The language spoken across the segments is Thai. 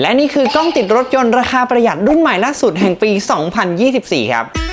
และนี่คือกล้องติดรถยนต์ราคาประหยัดรุ่นใหม่ล่าสุดแห่งปี 2024 ครับ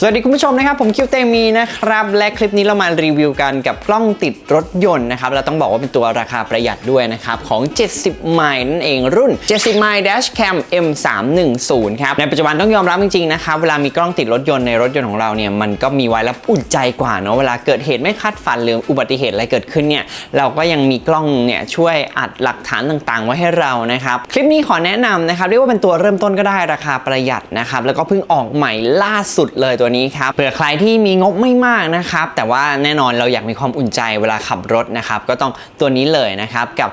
สวัสดีคุณผู้ชมนะครับ ผมคิวเตมีนะครับ และคลิปนี้เรามารีวิวกันกับกล้องติดรถยนต์นะครับเราต้องบอกว่าเป็นตัวราคาประหยัดด้วยนะครับ ของ 70 ไมล์นั่นเองรุ่น 70 ไมล์ Dash Cam M310 ครับ ในปัจจุบันต้องยอมรับจริงๆนะครับ เวลามีกล้องติดรถยนต์ในรถยนต์ของเราเนี่ย มันก็มีไว้แล้วอุ่นใจกว่าเนาะเวลาเกิดเหตุไม่คาดฝันหรืออุบัติเหตุอะไรเกิดขึ้นเนี่ยเราก็ยังมีกล้องเนี่ยช่วยอัดหลักฐานต่างๆ ไว้ให้เรานะครับคลิปนี้ขอแนะนำนะครับเรียกว่าเป็นตัวเริ่มต้นก็ได้ราคาประหยัดนะครับแล้วก็เพิ่งออกใหม่ล่าสุดเลยตัวนี้ครับเผื่อใครที่มีงบไม่มากนะครับแต่ว่าแน่นอนเราอยากมีความอุ่นใจเวลาขับรถนะครับก็ต้องตัวนี้เลยนะครับกับ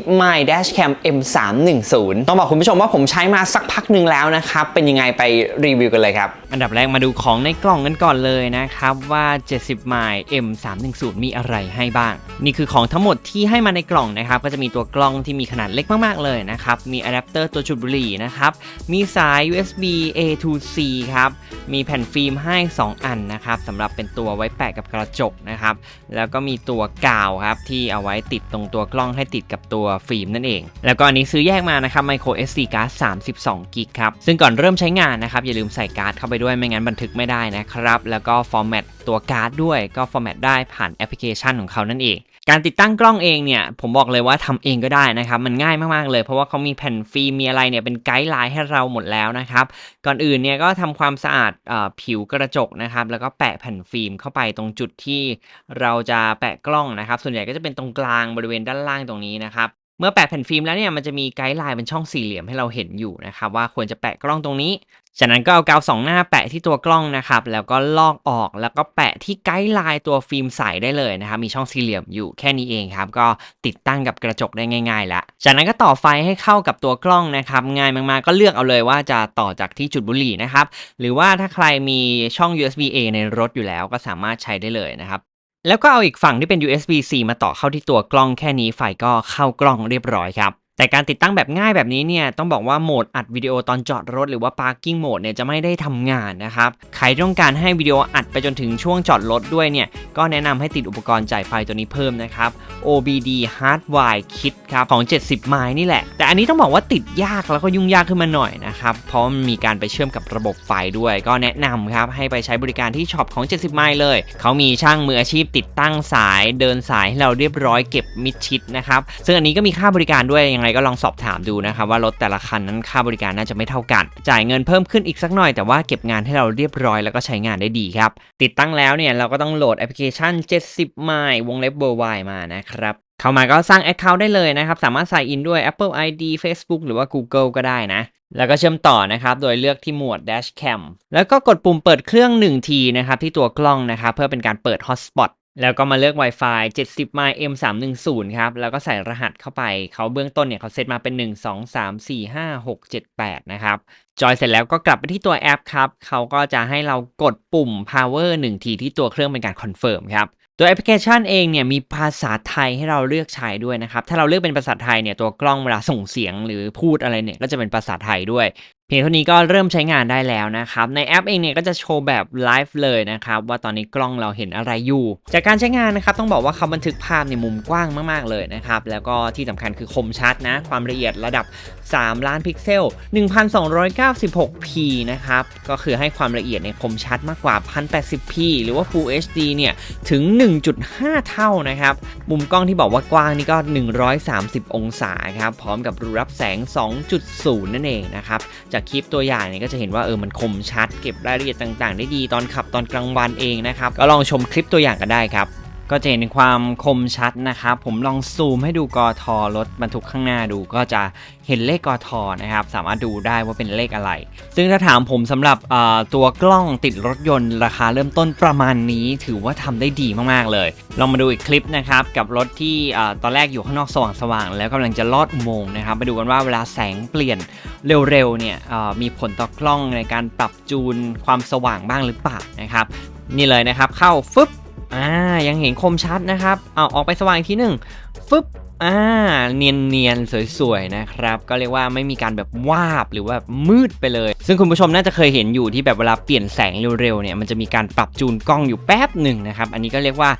70ไมล์ Dash Cam M310 ต้องบอกคุณผู้ชมว่าผมใช้มาสักพักหนึ่งแล้วนะครับเป็นยังไงไปรีวิวกันเลยครับอันดับแรกมาดูของในกล่องกันก่อนเลยนะครับว่า 70ไมล์ M310 มีอะไรให้บ้าง นี่คือของทั้งหมดที่ให้มาในกล่องนะครับก็จะมีตัวกล้องที่มีขนาดเล็กมากๆเลยนะครับมีอะแดปเตอร์ตัวจุดบุหรี่นะครับมีสาย USB A to C ครับมีแผ่นฟิล์มให้ 2 อันนะครับสำหรับเป็นตัวไว้แปะกับกระจกนะครับ แล้วก็มีตัวกาวครับที่เอาไว้ติดตรงตัวกล้องให้ติดกับตัวฟิล์มนั่นเอง แล้วก็อันนี้ซื้อแยกมานะครับ micro SD card 32กิกครับ ซึ่งก่อนเริ่มใช้งานนะครับอย่าลืมใส่การ์ดเข้าไปด้วยไม่งั้นบันทึกไม่ได้นะครับ แล้วก็ฟอร์แมตตัวการ์ดด้วยก็ฟอร์แมตได้ผ่านแอปพลิเคชันของเขานั่นเอง การติดตั้งกล้องเองเนี่ยผมบอกเลยว่าทำเองก็ได้นะครับ มันง่ายมากๆเลย เพราะว่าเขามีแผ่นฟิล์มมีอะไรเนี่ยเป็นไกด์ไลน์ให้เราหมดแล้วนะครับ ก่อนอื่นเนี่ยก็ทำความสะอาดอผิวกระจกนะครับ แล้วก็แปะแผ่นฟิล์มเข้าไปตรงจุดที่เราจะแปะกล้องนะครับ ส่วนใหญ่ก็จะเป็นตรงกลางบริเวณด้านล่างตรงนี้นะครับ มื่อแปะแผ่นฟิล์มแล้วเนี่ยมันจะมีไกด์ไลน์เป็นช่องสี่เหลี่ยมให้เราเห็นอยู่นะครับว่าควรจะแปะกล้องตรงนี้ จากนั้นก็เอากาวสองหน้าแปะที่ตัวกล้องนะครับแล้วก็ลอกออกแล้วก็แปะที่ไกด์ไลน์ตัวฟิล์มใสได้เลยนะครับมีช่องสี่เหลี่ยมอยู่แค่นี้เองครับก็ติดตั้งกับกระจกได้ง่ายๆแล้วจากนั้นก็ต่อไฟให้เข้ากับตัวกล้องนะครับง่ายมากๆก็เลือกเอาเลยว่าจะต่อจากที่จุดบุหรี่นะครับหรือว่าถ้าใครมีช่อง USB A ในรถอยู่แล้วก็สามารถใช้ได้เลยนะครับ แล้วก็เอาอีกฝั่งที่เป็น USB-C มาต่อเข้าที่ตัวกล้องแค่นี้ไฟก็เข้ากล้องเรียบร้อยครับ แต่การติดตั้งแบบง่ายแบบนี้เนี่ยต้องบอกว่าโหมดอัดวิดีโอตอนจอดรถหรือว่า parking mode เนี่ยจะไม่ได้ทำงานนะครับ ใครต้องการให้วิดีโออัดไปจนถึงช่วงจอดรถด้วยเนี่ยก็แนะนำให้ติดอุปกรณ์จ่ายไฟตัวนี้เพิ่มนะครับ OBD Hardwire Kit ครับของ 70 ไมล์นี่แหละ แต่อันนี้ต้องบอกว่าติดยากแล้วก็ยุ่งยากขึ้นมาหน่อยนะครับ เพราะมันมีการไปเชื่อมกับระบบไฟด้วย ก็แนะนำครับให้ไปใช้บริการที่ช็อปของ 70 ไมล์เลย เขามีช่างมืออาชีพติดตั้งสายเดินสายให้เราเรียบร้อยเก็บมิดชิดนะครับ ซึ่งอันนี้ก็มีค่าบริการด้วยยังไงก็ลองสอบถามดูนะครับว่ารถแต่ละคันนั้นค่าบริการน่าจะไม่เท่ากัน จ่ายเงินเพิ่มขึ้นอีกสักหน่อยแต่ว่าเก็บงานให้เราเรียบร้อยแล้วก็ใช้งานได้ดีครับ ติดตั้งแล้วเนี่ยเราก็ต้องโหลดแอปพลิเคชัน 70 ไมล์วงเล็บเบอร์ไวมานะครับเข้ามาก็สร้าง Account ได้เลยนะครับ สามารถใส่อินด้วย Apple ID Facebook หรือว่า Google ก็ได้นะ แล้วก็เชื่อมต่อนะครับ โดยเลือกที่หมวด Dash Cam แล้วก็กดปุ่มเปิดเครื่อง1ทีนะครับที่ตัวกล้องนะครับเพื่อเป็นการเปิด Hotspot แล้วก็มาเลือก Wi-Fi 70 m M310 ครับ แล้วก็ใส่รหัสเข้าไป เขาเบื้องต้นเนี่ยเขาเซตมาเป็น 1 2 3 4 5 6 7 8 นะครับ จอยเสร็จแล้วก็กลับไปที่ตัวแอปครับ เขาก็จะให้เรากดปุ่ม power 1 ทีที่ตัวเครื่องเป็นการคอนเฟิร์มครับ ตัวแอปพลิเคชันเองเนี่ยมีภาษาไทยให้เราเลือกใช้ด้วยนะครับ ถ้าเราเลือกเป็นภาษาไทยเนี่ยตัวกล้องเวลาส่งเสียงหรือพูดอะไรเนี่ยก็จะเป็นภาษาไทยด้วย พียงเท่านี้ก็เริ่มใช้งานได้แล้วนะครับ ในแอปเองเนี่ยก็จะโชว์แบบไลฟ์เลยนะครับ ว่าตอนนี้กล้องเราเห็นอะไรอยู่ จากการใช้งานนะครับ ต้องบอกว่าเขาบันทึกภาพในมุมกว้างมากๆเลยนะครับ แล้วก็ที่สำคัญคือคมชัดนะ ความละเอียดระดับ 3 ล้านพิกเซล 1296p นะครับ ก็คือให้ความละเอียดในยคมชัดมากกว่า 1080p หรือว่า Full HD เนี่ยถึง 1.5 เท่านะครับมุมกล้องที่บอกว่ากว้างนี่ก็ 130 องศาครับพร้อมกับรูรับแสง 2.0 นั่นเองนะครับจากคลิปตัวอย่างเนี่ยก็จะเห็นว่าเออมันคมชัดเก็บรายละเอียดต่าง ๆ ได้ดีตอนขับตอนกลางวันเองนะครับก็ลองชมคลิปตัวอย่างกันได้ครับ ก็จะเห็นความคมชัดนะครับ ผมลองซูมให้ดูกอทอรถบรรทุกข้างหน้าดู ก็จะเห็นเลขกอทอนะครับ สามารถดูได้ว่าเป็นเลขอะไร ซึ่งถ้าถามผมสำหรับตัวกล้องติดรถยนต์ราคาเริ่มต้นประมาณนี้ ถือว่าทำได้ดีมากๆเลย ลองมาดูอีกคลิปนะครับกับรถที่ตอนแรกอยู่ข้างนอกสว่างๆแล้วกำลังจะลอดอุโมงค์นะครับไปดูกันว่าเวลาแสงเปลี่ยนเร็วๆเนี่ยมีผลต่อกล้องในการปรับจูนความสว่างบ้างหรือเปล่านะครับนี่เลยนะครับเข้าฟึบ อ่ายังเห็นคมชัดนะครับเอาออกไปสว่างอีกทีหนึ่งฟึบอ่าเนียนเนียนๆ สวยๆ นะครับ ก็เรียกว่าไม่มีการแบบวาบหรือว่ามืดไปเลย ซึ่งคุณผู้ชมน่าจะเคยเห็นอยู่ที่แบบเวลาเปลี่ยนแสงเร็วๆเนี่ยมันจะมีการปรับจูนกล้องอยู่แป๊บหนึ่งนะครับ อันนี้ก็เรียกว่า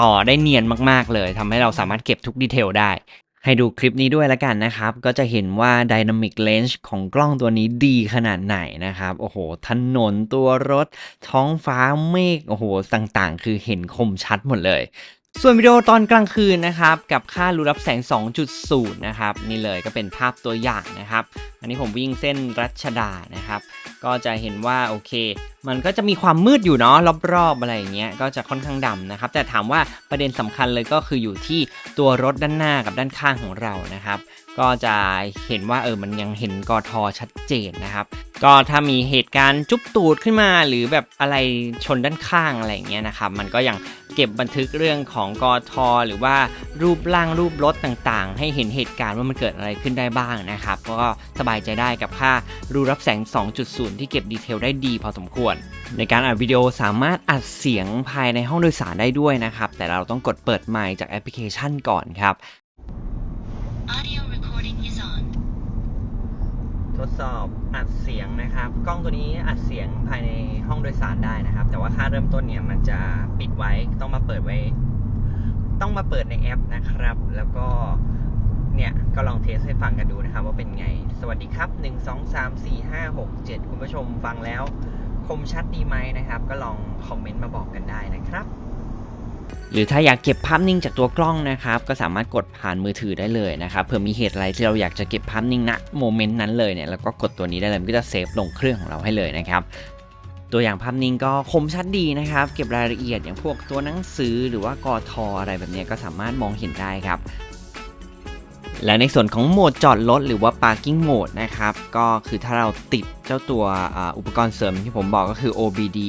ต่อได้เนียนมากๆเลยทำให้เราสามารถเก็บทุกดีเทลได้ ให้ดูคลิปนี้ด้วยแล้วกันนะครับ ก็จะเห็นว่า Dynamic Range ของกล้องตัวนี้ดีขนาดไหนนะครับ โอ้โห ถนนตัวรถ ท้องฟ้าเมฆโอ้โห ต่างๆ คือเห็นคมชัดหมดเลยส่วนวิดีโอตอนกลางคืนนะครับกับค่ารูรับแสง 2.0 นะครับนี่เลยก็เป็นภาพตัวอย่างนะครับ อันนี้ผมวิ่งเส้นรัชดานะครับ ก็จะเห็นว่าโอเค มันก็จะมีความมืดอยู่เนาะรอบๆอะไรอย่างเงี้ยก็จะค่อนข้างดำนะครับ แต่ถามว่าประเด็นสำคัญเลยก็คืออยู่ที่ตัวรถด้านหน้ากับด้านข้างของเรานะครับ ก็จะเห็นว่าเออมันยังเห็นกอทอชัดเจนนะครับ ก็ถ้ามีเหตุการณ์จุ๊บตูดขึ้นมา หรือแบบอะไรชนด้านข้างอะไรอย่างเงี้ยนะครับ มันก็ยังเก็บบันทึกเรื่องของกอทอหรือว่ารูปร่างรูปรถต่างๆ ให้เห็นเหตุการณ์ว่ามันเกิดอะไรขึ้นได้บ้างนะครับ ก็สบายใจได้กับค่ารูรับแสง 2.0 ที่เก็บดีเทลได้ดีพอสมควร ในการอัดวิดีโอสามารถอัดเสียงภายในห้องโดยสารได้ด้วยนะครับ แต่เราต้องกดเปิดไมค์จากแอปพลิเคชันก่อนครับ Audio recording is on. ท ดสอบอัดเสียงนะครับ กล้องตัวนี้อัดเสียงภายในห้องโดยสารได้นะครับ แต่ว่าค่าเริ่มต้นเนี่ยมันจะปิดไว้ต้องมาเปิดไว้ ต้องมาเปิดในแอปนะครับ แล้วก็เนี่ยก็ลองเทสให้ฟังกันดูนะครับ ว่าเป็นไง สวัสดีครับ 1 2 3 4 5 6 7 คุณผู้ชมฟังแล้ว คมชัดดีไหมนะครับ ก็ลองคอมเมนต์มาบอกกันได้นะครับ หรือถ้าอยากเก็บภาพนิ่งจากตัวกล้องนะครับ ก็สามารถกดผ่านมือถือได้เลยนะครับเผื่อมีเหตุอะไรที่เราอยากจะเก็บภาพนิ่งณโมเมนต์นั้นเลยเนี่ยแล้วก็กดตัวนี้ได้เลยมันก็จะเซฟลงเครื่องของเราให้เลยนะครับตัวอย่างภาพนิ่งก็คมชัดดีนะครับ เก็บรายละเอียดอย่างพวกตัวหนังสือหรือว่ากอทออะไรแบบนี้ก็สามารถมองเห็นได้ครับและในส่วนของโหมดจอดรถหรือว่า parking mode นะครับ ก็คือถ้าเราติดเจ้าตัวอุปกรณ์เสริมที่ผมบอกก็คือ OBD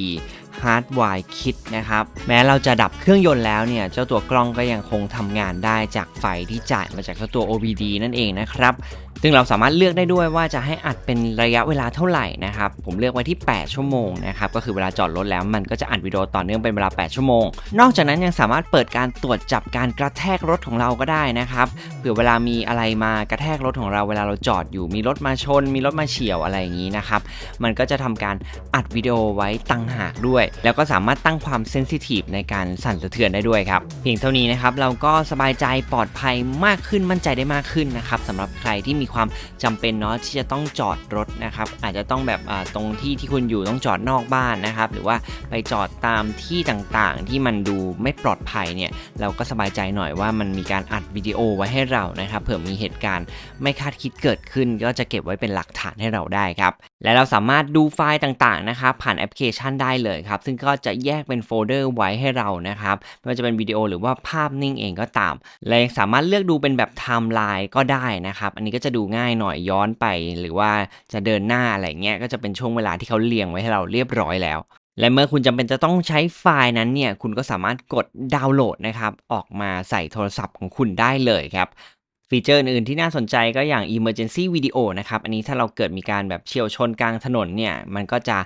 Hardwire Kit นะครับ แม้เราจะดับเครื่องยนต์แล้วเนี่ย เจ้าตัวกล้องก็ยังคงทำงานได้จากไฟที่จ่ายมาจากเจ้าตัว OBD นั่นเองนะครับซึ่งเราสามารถเลือกได้ด้วยว่าจะให้อัดเป็นระยะเวลาเท่าไหร่นะครับ ผมเลือกไว้ที่ 8 ชั่วโมงนะครับ ก็คือเวลาจอดรถแล้วมันก็จะอัดวิดีโอต่อเนื่องเป็นเวลา 8 ชั่วโมง นอกจากนั้นยังสามารถเปิดการตรวจจับการกระแทกรถของเราก็ได้นะครับเผื่อเวลามีอะไรมากระแทกรถของเราเวลาเราจอดอยู่ มีรถมาชน มีรถมาเฉียวอะไรอย่างนี้นะครับ มันก็จะทำการอัดวิดีโอไว้ตั้งหากด้วยแล้วก็สามารถตั้งความเซนซิทีฟในการสั่นสะเทือนได้ด้วยครับ เพียงเท่านี้นะครับเราก็สบายใจปลอดภัยมากขึ้นมั่นใจได้มากขึ้นนะครับสำหรับใครที่มีความจำเป็นเนาะที่จะต้องจอดรถนะครับอาจจะต้องแบบตรงที่ที่คุณอยู่ต้องจอดนอกบ้านนะครับหรือว่าไปจอดตามที่ต่างๆ ที่มันดูไม่ปลอดภัยเนี่ยเราก็สบายใจหน่อยว่ามันมีการอัดวิดีโอไว้ให้เรานะครับเผื่อมีเหตุการณ์ไม่คาดคิดเกิดขึ้น ก็จะเก็บไว้เป็นหลักฐานให้เราได้ครับและเราสามารถดูไฟล์ต่างๆนะครับผ่านแอปพลิเคชันได้เลยครับ ซึ่งก็จะแยกเป็นโฟลเดอร์ไว้ให้เรานะครับไม่ว่าจะเป็นวิดีโอหรือว่าภาพนิ่งเองก็ตาม และยังสามารถเลือกดูเป็นแบบไทม์ไลน์ก็ได้นะครับ อันนี้ก็จะดูง่ายหน่อยย้อนไป หรือว่าจะเดินหน้าอะไรเงี้ยก็จะเป็นช่วงเวลาที่เขาเรียงไว้ให้เราเรียบร้อยแล้วและเมื่อคุณจำเป็นจะต้องใช้ไฟล์นั้นเนี่ย คุณก็สามารถกดดาวน์โหลดนะครับ ออกมาใส่โทรศัพท์ของคุณได้เลยครับ ฟีเจอร์อื่นที่น่าสนใจก็อย่าง Emergency Video นะครับ อันนี้ถ้าเราเกิดมีการแบบเฉียวชนกลางถนนเนี่ย มันก็จะ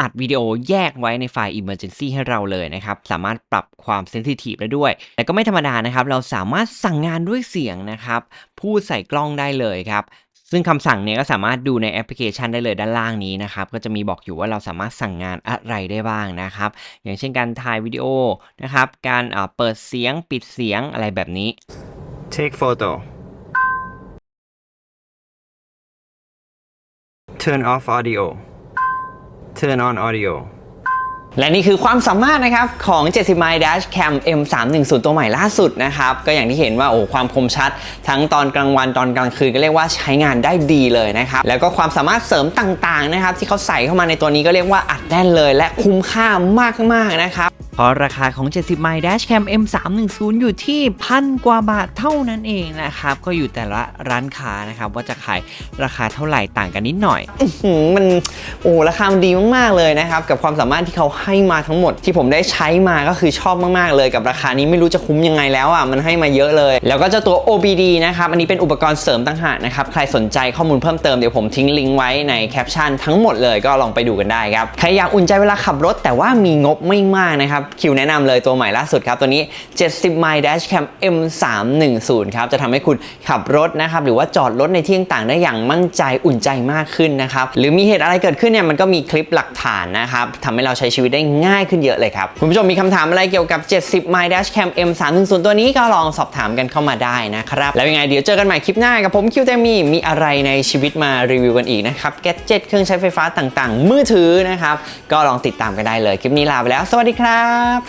อัดวิดีโอแยกไว้ในไฟล์ Emergency ให้เราเลยนะครับ สามารถปรับความเซนซิทีฟได้ด้วย แต่ก็ไม่ธรรมดานะครับ เราสามารถสั่งงานด้วยเสียงนะครับ พูดใส่กล้องได้เลยครับซึ่งคำสั่งเนี้ยก็สามารถดูในแอปพลิเคชันได้เลยด้านล่างนี้นะครับ ก็จะมีบอกอยู่ว่าเราสามารถสั่งงานอะไรได้บ้างนะครับ อย่างเช่นการถ่ายวิดีโอนะครับ การเปิดเสียงปิดเสียงอะไรแบบนี้ take photo turn off audio turn on audio และนี่คือความสามารถนะครับของ 70 mile dash cam m 3 1 0ตัวใหม่ล่าสุดนะครับ ก็อย่างที่เห็นว่าโอ้ความคมชัด ทั้งตอนกลางวันตอนกลางคืนก็เรียกว่าใช้งานได้ดีเลยนะครับ แล้วก็ความสามารถเสริมต่างๆนะครับ ที่เขาใส่เข้ามาในตัวนี้ก็เรียกว่าอัดแน่นเลย และคุ้มค่ามากๆนะครับ เพราะราคาของ 70 ไมล์ Dashcam M310 อยู่ที่พันกว่าบาทเท่านั้นเองนะครับ ก็อยู่แต่ละร้านค้านะครับ ว่าจะขายราคาเท่าไหร่ต่างกันนิดหน่อยอมันโอ้ราคามันดีมาก ๆ เลยนะครับ กับความสามารถที่เขาให้มาทั้งหมดที่ผมได้ใช้มาก็คือชอบมาก ๆ เลยกับราคานี้ไม่รู้จะคุ้มยังไงแล้วอะมันให้มาเยอะเลย แล้วก็เจ้าตัว OBD นะครับอันนี้เป็นอุปกรณ์เสริมต่างหากนะครับใครสนใจข้อมูลเพิ่มเติมเดี๋ยวผมทิ้งลิงก์ไว้ในแคปชั่นทั้งหมดเลยก็ลองไปดูกันได้ครับใครอยากอุ่นใจเวลาขับรถแต่ว่ามีงบไม่มากนะครับคิวแนะนำเลยตัวใหม่ล่าสุดครับตัวนี้ 70 mile dash cam M310 ครับจะทำให้คุณขับรถนะครับหรือว่าจอดรถในที่ต่างๆได้อย่างมั่นใจอุ่นใจมากขึ้นนะครับหรือมีเหตุอะไรเกิดขึ้นเนี่ยมันก็มีคลิปหลักฐานนะครับทำให้เราใช้ชีวิตได้ง่ายขึ้นเยอะเลยครับคุณผู้ชมมีคำถามอะไรเกี่ยวกับ 70 mile dash cam M310 ตัวนี้ก็ลองสอบถามกันเข้ามาได้นะครับแล้วยังไงเดี๋ยวเจอกันใหม่คลิปหน้ากับผมคิวเตมีมีอะไรในชีวิตมารีวิวกันอีกนะครับแกดเจ็ตเครื่องใช้ไฟฟ้าต่างๆ มือถือนะครับก็ลองติดตามกันได้เลยคลิปนี้ลาไปแล้ว สวัสดีครับ